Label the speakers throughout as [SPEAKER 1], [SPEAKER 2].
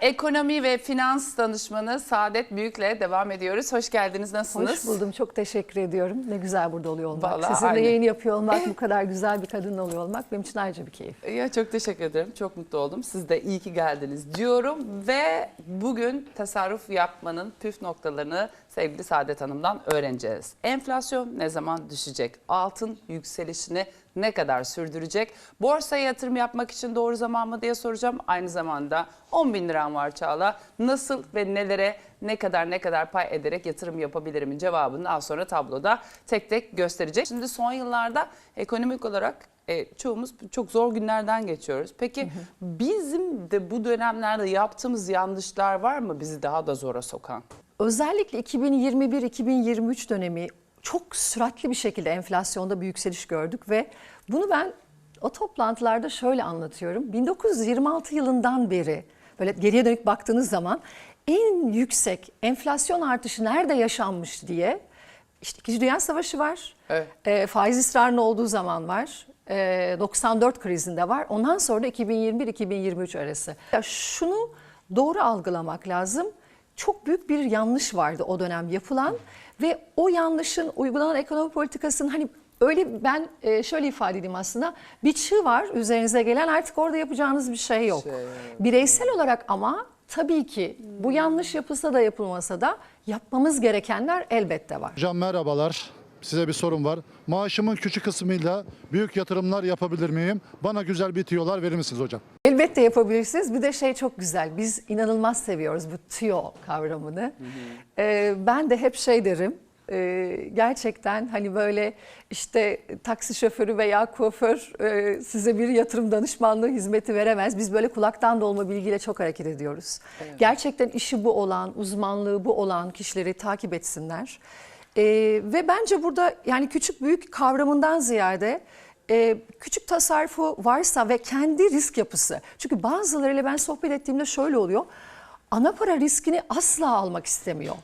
[SPEAKER 1] ekonomi ve finans danışmanı Saadet Büyük'le devam ediyoruz. Hoş geldiniz. Nasılsınız?
[SPEAKER 2] Hoş buldum. Çok teşekkür ediyorum. Ne güzel burada oluyor olmak.
[SPEAKER 1] Vallahi
[SPEAKER 2] Sizinle
[SPEAKER 1] aynı.
[SPEAKER 2] yayın yapıyor olmak, bu kadar güzel bir kadın oluyor olmak benim için ayrıca bir keyif.
[SPEAKER 1] Ya çok teşekkür ederim. Çok mutlu oldum. Siz de iyi ki geldiniz diyorum ve bugün tasarruf yapmanın püf noktalarını sevgili Saadet Hanım'dan öğreneceğiz. Enflasyon ne zaman düşecek? Altın yükselişini ne kadar sürdürecek? Borsaya yatırım yapmak için doğru zaman mı diye soracağım. Aynı zamanda 10 bin liram var Çağla. Nasıl ve nelere ne kadar ne kadar pay ederek yatırım yapabilirimin cevabını daha sonra tabloda tek tek gösterecek. Şimdi son yıllarda ekonomik olarak e, çoğumuz çok zor günlerden geçiyoruz. Peki bizim de bu dönemlerde yaptığımız yanlışlar var mı bizi daha da zora sokan?
[SPEAKER 2] Özellikle 2021-2023 dönemi çok süratli bir şekilde enflasyonda bir yükseliş gördük ve bunu ben o toplantılarda şöyle anlatıyorum. 1926 yılından beri böyle geriye dönük baktığınız zaman en yüksek enflasyon artışı nerede yaşanmış diye işte İkinci Dünya Savaşı var.
[SPEAKER 1] Evet.
[SPEAKER 2] E, faiz ısrarının olduğu zaman var. E, 94 krizinde var. Ondan sonra da 2021-2023 arası. Ya şunu doğru algılamak lazım. Çok büyük bir yanlış vardı o dönem yapılan ve o yanlışın uygulanan ekonomi politikasının hani öyle ben e, şöyle ifade edeyim aslında bir çığ var üzerinize gelen artık orada yapacağınız bir şey yok.
[SPEAKER 1] Şey.
[SPEAKER 2] Bireysel olarak ama tabii ki bu yanlış yapılsa da yapılmasa da yapmamız gerekenler elbette var.
[SPEAKER 3] Hocam merhabalar. Size bir sorum var. Maaşımın küçük kısmıyla büyük yatırımlar yapabilir miyim? Bana güzel bir tüyolar verir misiniz hocam?
[SPEAKER 2] Elbette yapabilirsiniz. Bir de şey çok güzel. Biz inanılmaz seviyoruz bu tüyo kavramını. Ee, ben de hep şey derim. E, gerçekten hani böyle işte taksi şoförü veya kuaför e, size bir yatırım danışmanlığı hizmeti veremez. Biz böyle kulaktan dolma bilgiyle çok hareket ediyoruz. Gerçekten işi bu olan, uzmanlığı bu olan kişileri takip etsinler. E, ve bence burada yani küçük büyük kavramından ziyade e, küçük tasarrufu varsa ve kendi risk yapısı. Çünkü bazılarıyla ben sohbet ettiğimde şöyle oluyor. Ana para riskini asla almak istemiyor.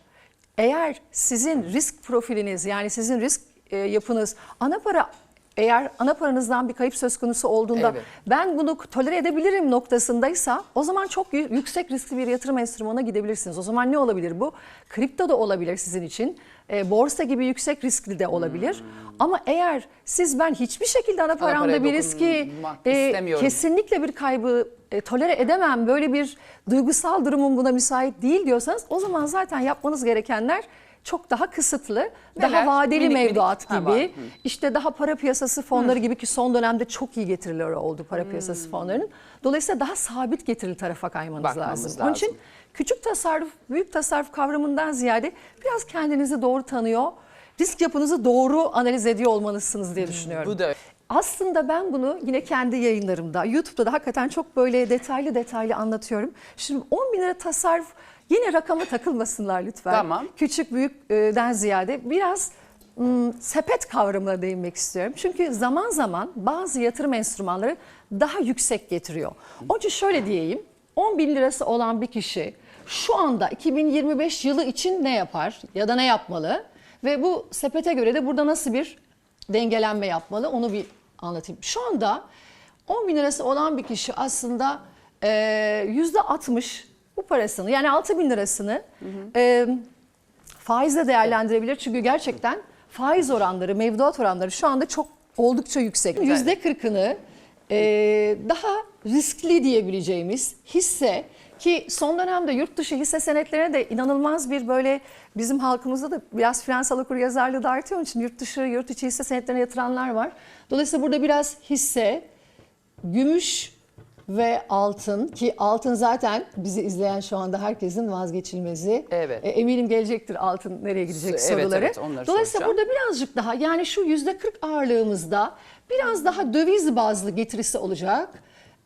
[SPEAKER 2] Eğer sizin risk profiliniz yani sizin risk e, yapınız ana para eğer ana paranızdan bir kayıp söz konusu olduğunda
[SPEAKER 1] Evet.
[SPEAKER 2] ben bunu tolere edebilirim noktasındaysa o zaman çok yü- yüksek riskli bir yatırım enstrümanına gidebilirsiniz. O zaman ne olabilir bu? Kripto da olabilir sizin için. E, borsa gibi yüksek riskli de olabilir. Ama eğer siz ben hiçbir şekilde ana paramda bir riski e, kesinlikle bir kaybı e, tolere edemem. Böyle bir duygusal durumum buna müsait değil diyorsanız o zaman zaten yapmanız gerekenler çok daha kısıtlı,
[SPEAKER 1] Neler?
[SPEAKER 2] daha vadeli
[SPEAKER 1] Minik minik.
[SPEAKER 2] mevduat
[SPEAKER 1] Ha,
[SPEAKER 2] gibi.
[SPEAKER 1] Hı.
[SPEAKER 2] işte daha para piyasası fonları gibi ki son dönemde çok iyi getirileri oldu para
[SPEAKER 1] Hmm.
[SPEAKER 2] piyasası fonlarının. Dolayısıyla daha sabit getirili tarafa kaymanız
[SPEAKER 1] Bakmamız
[SPEAKER 2] lazım. Onun için
[SPEAKER 1] lazım.
[SPEAKER 2] Küçük tasarruf, büyük tasarruf kavramından ziyade biraz kendinizi doğru tanıyor, risk yapınızı doğru analiz ediyor olmalısınız diye düşünüyorum.
[SPEAKER 1] Bu da
[SPEAKER 2] Aslında ben bunu yine kendi yayınlarımda, YouTube'da da hakikaten çok böyle detaylı detaylı anlatıyorum. Şimdi 10 bin lira tasarruf yine rakama takılmasınlar lütfen.
[SPEAKER 1] Tamam.
[SPEAKER 2] Küçük büyükten ziyade biraz ım, sepet kavramına değinmek istiyorum. Çünkü zaman zaman bazı yatırım enstrümanları daha yüksek getiriyor. Onun için şöyle diyeyim, 10 bin lirası olan bir kişi şu anda 2025 yılı için ne yapar ya da ne yapmalı? Ve bu sepete göre de burada nasıl bir dengelenme yapmalı onu bir anlatayım. Şu anda 10 bin lirası olan bir kişi aslında e, yüzde 60 bu parasını yani 6 bin lirasını e, faizle değerlendirebilir. Çünkü gerçekten faiz oranları, mevduat oranları şu anda çok oldukça yüksek. Yüzde 40'ını e, daha riskli diyebileceğimiz hisse ki son dönemde yurt dışı hisse senetlerine de inanılmaz bir böyle bizim halkımızda da biraz finansal okuryazarlığı da artıyor. Onun için yurt dışı, yurt içi hisse senetlerine yatıranlar var. Dolayısıyla burada biraz hisse, gümüş ve altın ki altın zaten bizi izleyen şu anda herkesin vazgeçilmezi.
[SPEAKER 1] Evet.
[SPEAKER 2] E, eminim gelecektir altın nereye gidecek
[SPEAKER 1] Evet,
[SPEAKER 2] soruları.
[SPEAKER 1] evet, onları
[SPEAKER 2] Dolayısıyla
[SPEAKER 1] soracağım.
[SPEAKER 2] burada birazcık daha yani şu yüzde 40 ağırlığımızda biraz daha döviz bazlı getirisi olacak.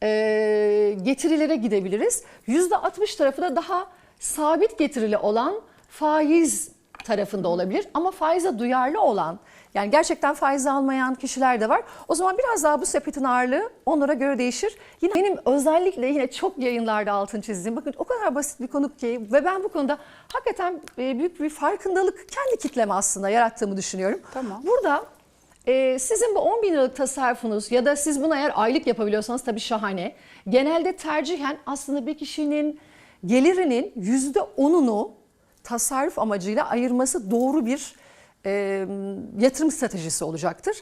[SPEAKER 2] E, getirilere gidebiliriz. Yüzde 60 tarafı da daha sabit getirili olan faiz tarafında olabilir. Ama faize duyarlı olan yani gerçekten faiz almayan kişiler de var. O zaman biraz daha bu sepetin ağırlığı onlara göre değişir. Yine benim özellikle yine çok yayınlarda altın çizdiğim bakın o kadar basit bir konu ki ve ben bu konuda hakikaten e, büyük bir farkındalık kendi kitleme aslında yarattığımı düşünüyorum.
[SPEAKER 1] Tamam.
[SPEAKER 2] Burada e, sizin bu 10 bin liralık tasarrufunuz ya da siz bunu eğer aylık yapabiliyorsanız tabii şahane. Genelde tercihen aslında bir kişinin gelirinin yüzde onunu tasarruf amacıyla ayırması doğru bir e, yatırım stratejisi olacaktır.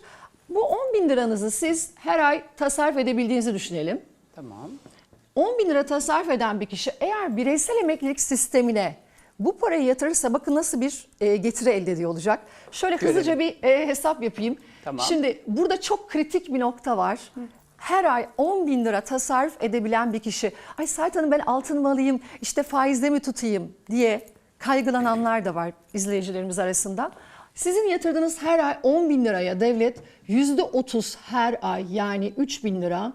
[SPEAKER 2] Bu 10 bin liranızı siz her ay tasarruf edebildiğinizi düşünelim.
[SPEAKER 1] Tamam.
[SPEAKER 2] 10 bin lira tasarruf eden bir kişi eğer bireysel emeklilik sistemine bu parayı yatırırsa bakın nasıl bir e, getiri elde ediyor olacak. Şöyle
[SPEAKER 1] Görelim.
[SPEAKER 2] hızlıca bir e, hesap yapayım.
[SPEAKER 1] Tamam.
[SPEAKER 2] Şimdi burada çok kritik bir nokta var. Her ay 10 bin lira tasarruf edebilen bir kişi, ay Sait Hanım ben altın mı alayım, işte faizde mi tutayım diye kaygılananlar da var izleyicilerimiz arasında. Sizin yatırdığınız her ay 10 bin liraya devlet %30 her ay yani 3 bin lira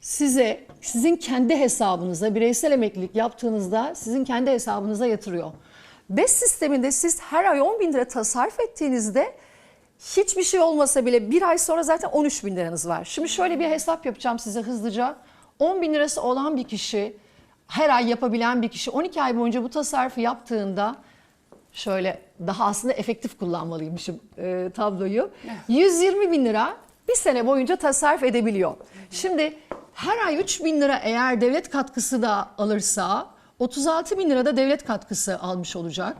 [SPEAKER 2] size sizin kendi hesabınıza bireysel emeklilik yaptığınızda sizin kendi hesabınıza yatırıyor. BES sisteminde siz her ay 10 bin lira tasarruf ettiğinizde hiçbir şey olmasa bile bir ay sonra zaten 13 bin liranız var. Şimdi şöyle bir hesap yapacağım size hızlıca. 10 bin lirası olan bir kişi her ay yapabilen bir kişi 12 ay boyunca bu tasarrufu yaptığında şöyle daha aslında efektif kullanmalıymışım e, tabloyu. 120 bin lira bir sene boyunca tasarruf edebiliyor. Şimdi her ay 3 bin lira eğer devlet katkısı da alırsa 36 bin lira da devlet katkısı almış olacak.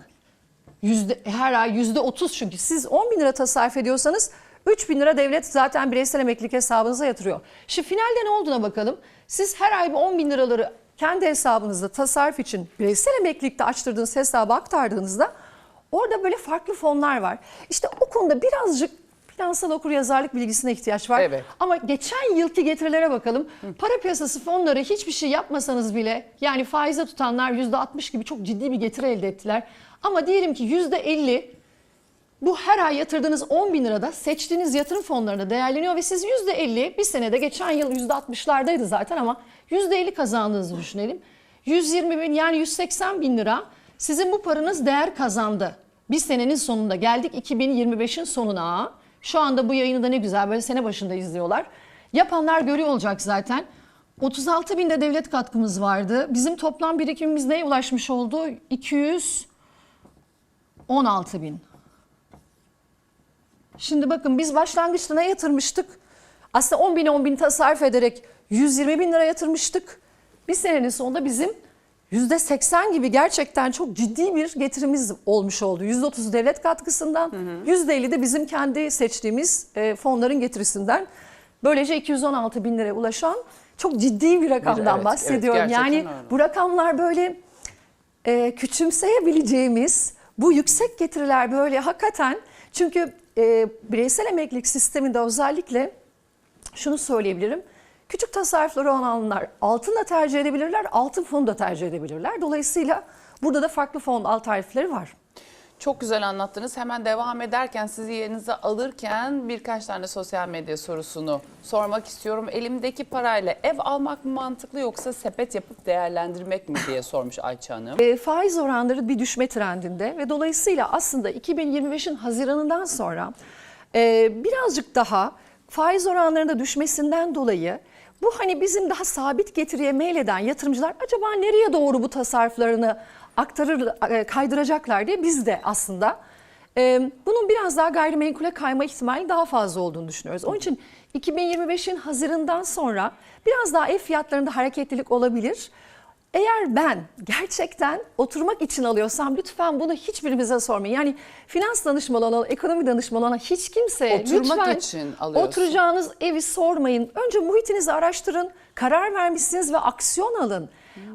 [SPEAKER 2] Yüzde, her ay yüzde 30 çünkü siz 10 bin lira tasarruf ediyorsanız 3 bin lira devlet zaten bireysel emeklilik hesabınıza yatırıyor. Şimdi finalde ne olduğuna bakalım. Siz her ay bu 10 bin liraları kendi hesabınızda tasarruf için bireysel emeklilikte açtırdığınız hesaba aktardığınızda orada böyle farklı fonlar var. İşte o konuda birazcık finansal okuryazarlık bilgisine ihtiyaç var.
[SPEAKER 1] Evet.
[SPEAKER 2] Ama geçen yılki getirilere bakalım. Para piyasası fonları hiçbir şey yapmasanız bile yani faize tutanlar %60 gibi çok ciddi bir getiri elde ettiler. Ama diyelim ki %50 bu her ay yatırdığınız 10 bin lirada seçtiğiniz yatırım fonlarında değerleniyor ve siz %50 bir senede geçen yıl %60'lardaydı zaten ama %50 kazandığınızı düşünelim. 120 bin yani 180 bin lira sizin bu paranız değer kazandı. Bir senenin sonunda geldik 2025'in sonuna. Şu anda bu yayını da ne güzel böyle sene başında izliyorlar. Yapanlar görüyor olacak zaten. 36 binde devlet katkımız vardı. Bizim toplam birikimimiz neye ulaşmış oldu? 216 bin. Şimdi bakın biz başlangıçta ne yatırmıştık? Aslında 10 bin 10 bin tasarruf ederek 120 bin lira yatırmıştık. Bir senenin sonunda bizim %80 gibi gerçekten çok ciddi bir getirimiz olmuş oldu. %30 devlet katkısından, %50 de bizim kendi seçtiğimiz e, fonların getirisinden. Böylece 216 bin liraya ulaşan çok ciddi bir rakamdan
[SPEAKER 1] evet, evet,
[SPEAKER 2] bahsediyorum.
[SPEAKER 1] gerçekten
[SPEAKER 2] yani
[SPEAKER 1] öyle.
[SPEAKER 2] bu rakamlar böyle e, küçümseyebileceğimiz bu yüksek getiriler böyle hakikaten çünkü e, bireysel emeklilik sisteminde özellikle şunu söyleyebilirim. Küçük tasarrufları olanlar altın da tercih edebilirler, altın fonu da tercih edebilirler. Dolayısıyla burada da farklı fon alternatifleri var.
[SPEAKER 1] Çok güzel anlattınız. Hemen devam ederken sizi yerinize alırken birkaç tane sosyal medya sorusunu sormak istiyorum. Elimdeki parayla ev almak mı mantıklı yoksa sepet yapıp değerlendirmek mi diye sormuş Ayça Hanım.
[SPEAKER 2] E, faiz oranları bir düşme trendinde ve dolayısıyla aslında 2025'in Haziran'ından sonra e, birazcık daha faiz oranlarında düşmesinden dolayı bu hani bizim daha sabit getiriye meyleden yatırımcılar acaba nereye doğru bu tasarruflarını aktarır, e, kaydıracaklar diye biz de aslında e, bunun biraz daha gayrimenkule kayma ihtimali daha fazla olduğunu düşünüyoruz. Onun için 2025'in Haziran'dan sonra biraz daha ev fiyatlarında hareketlilik olabilir. Eğer ben gerçekten oturmak için alıyorsam lütfen bunu hiçbirimize sormayın. Yani finans danışmanı olana, ekonomi danışmanı olana hiç kimseye
[SPEAKER 1] Oturmak
[SPEAKER 2] lütfen
[SPEAKER 1] için alıyorsun.
[SPEAKER 2] oturacağınız evi sormayın. Önce muhitinizi araştırın, karar vermişsiniz ve aksiyon alın.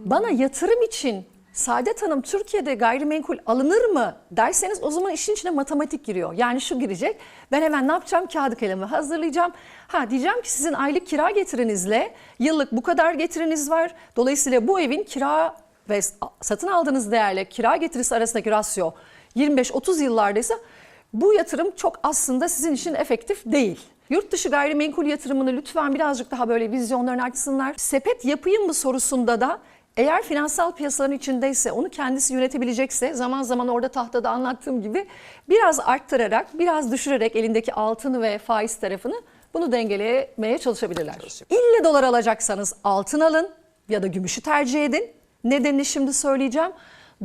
[SPEAKER 2] Bana yatırım için Saadet Hanım Türkiye'de gayrimenkul alınır mı derseniz o zaman işin içine matematik giriyor. Yani şu girecek ben hemen ne yapacağım kağıdı kalemi hazırlayacağım. Ha diyeceğim ki sizin aylık kira getirinizle yıllık bu kadar getiriniz var. Dolayısıyla bu evin kira ve satın aldığınız değerle kira getirisi arasındaki rasyo 25-30 yıllardaysa bu yatırım çok aslında sizin için efektif değil. Yurt dışı gayrimenkul yatırımını lütfen birazcık daha böyle vizyonlarını açsınlar. Sepet yapayım mı sorusunda da eğer finansal piyasaların içindeyse, onu kendisi yönetebilecekse zaman zaman orada tahtada anlattığım gibi biraz arttırarak, biraz düşürerek elindeki altını ve faiz tarafını bunu dengelemeye çalışabilirler. İlle dolar alacaksanız altın alın ya da gümüşü tercih edin. Nedenini şimdi söyleyeceğim.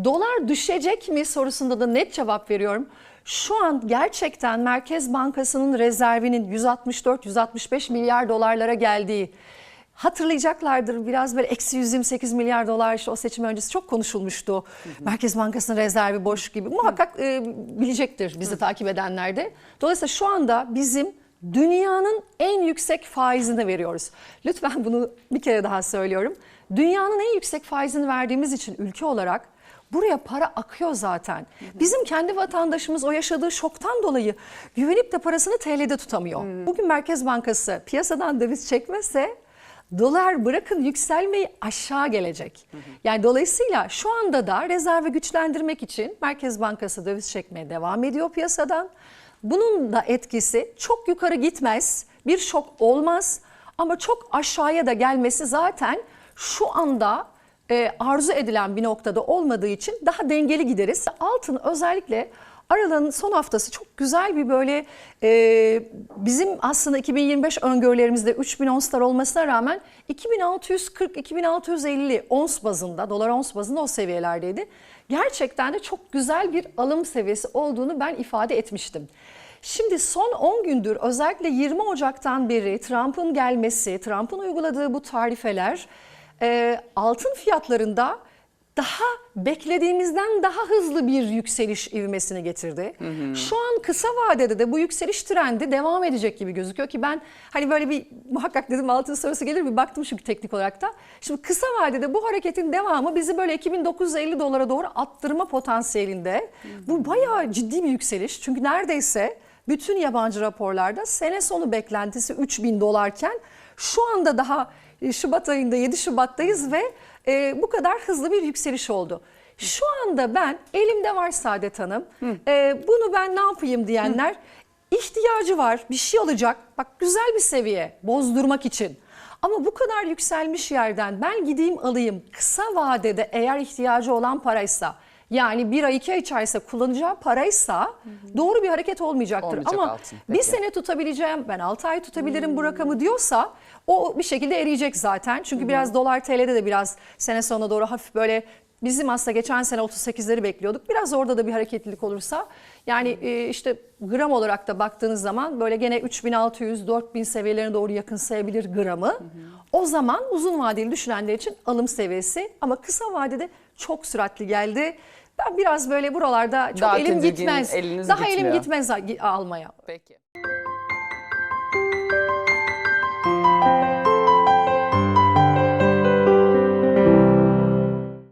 [SPEAKER 2] Dolar düşecek mi sorusunda da net cevap veriyorum. Şu an gerçekten Merkez Bankası'nın rezervinin 164-165 milyar dolarlara geldiği hatırlayacaklardır biraz böyle eksi 128 milyar dolar işte o seçim öncesi çok konuşulmuştu. Merkez Bankası'nın rezervi boş gibi. Muhakkak e, bilecektir bizi takip edenler de. Dolayısıyla şu anda bizim dünyanın en yüksek faizini veriyoruz. Lütfen bunu bir kere daha söylüyorum. Dünyanın en yüksek faizini verdiğimiz için ülke olarak Buraya para akıyor zaten. Bizim kendi vatandaşımız o yaşadığı şoktan dolayı güvenip de parasını TL'de tutamıyor. Bugün Merkez Bankası piyasadan döviz çekmezse dolar bırakın yükselmeyi aşağı gelecek. Yani dolayısıyla şu anda da rezervi güçlendirmek için Merkez Bankası döviz çekmeye devam ediyor piyasadan. Bunun da etkisi çok yukarı gitmez, bir şok olmaz ama çok aşağıya da gelmesi zaten şu anda e, arzu edilen bir noktada olmadığı için daha dengeli gideriz. Altın özellikle Aralık'ın son haftası çok güzel bir böyle e, bizim aslında 2025 öngörülerimizde 3000 onslar olmasına rağmen 2640-2650 ons bazında, dolar ons bazında o seviyelerdeydi. Gerçekten de çok güzel bir alım seviyesi olduğunu ben ifade etmiştim. Şimdi son 10 gündür özellikle 20 Ocak'tan beri Trump'ın gelmesi, Trump'ın uyguladığı bu tarifeler e, altın fiyatlarında daha beklediğimizden daha hızlı bir yükseliş ivmesini getirdi. Şu an kısa vadede de bu yükseliş trendi devam edecek gibi gözüküyor ki ben hani böyle bir muhakkak dedim altın sorusu gelir bir baktım çünkü teknik olarak da. Şimdi kısa vadede bu hareketin devamı bizi böyle 2950 dolara doğru attırma potansiyelinde. Bu bayağı ciddi bir yükseliş çünkü neredeyse bütün yabancı raporlarda sene sonu beklentisi 3000 dolarken şu anda daha Şubat ayında 7 Şubat'tayız ve e, bu kadar hızlı bir yükseliş oldu. Şu anda ben elimde var Saadet Hanım. E, bunu ben ne yapayım diyenler ihtiyacı var bir şey olacak bak güzel bir seviye bozdurmak için. Ama bu kadar yükselmiş yerden ben gideyim alayım. Kısa vadede eğer ihtiyacı olan paraysa yani bir ay iki ay içerisinde kullanacağı paraysa doğru bir hareket olmayacaktır.
[SPEAKER 1] Olmayacak
[SPEAKER 2] Ama
[SPEAKER 1] altın,
[SPEAKER 2] bir sene tutabileceğim ben 6 ay tutabilirim bu rakamı diyorsa o bir şekilde eriyecek zaten. Çünkü biraz dolar TL'de de biraz sene sonuna doğru hafif böyle bizim aslında geçen sene 38'leri bekliyorduk. Biraz orada da bir hareketlilik olursa yani e, işte gram olarak da baktığınız zaman böyle gene 3600-4000 seviyelerine doğru yakınsayabilir gramı. O zaman uzun vadeli düşünenler için alım seviyesi ama kısa vadede çok süratli geldi. Ben biraz böyle buralarda çok
[SPEAKER 1] Daha
[SPEAKER 2] elim gitmez. Daha elim
[SPEAKER 1] gitmiyor.
[SPEAKER 2] gitmez a- almaya.
[SPEAKER 1] Peki.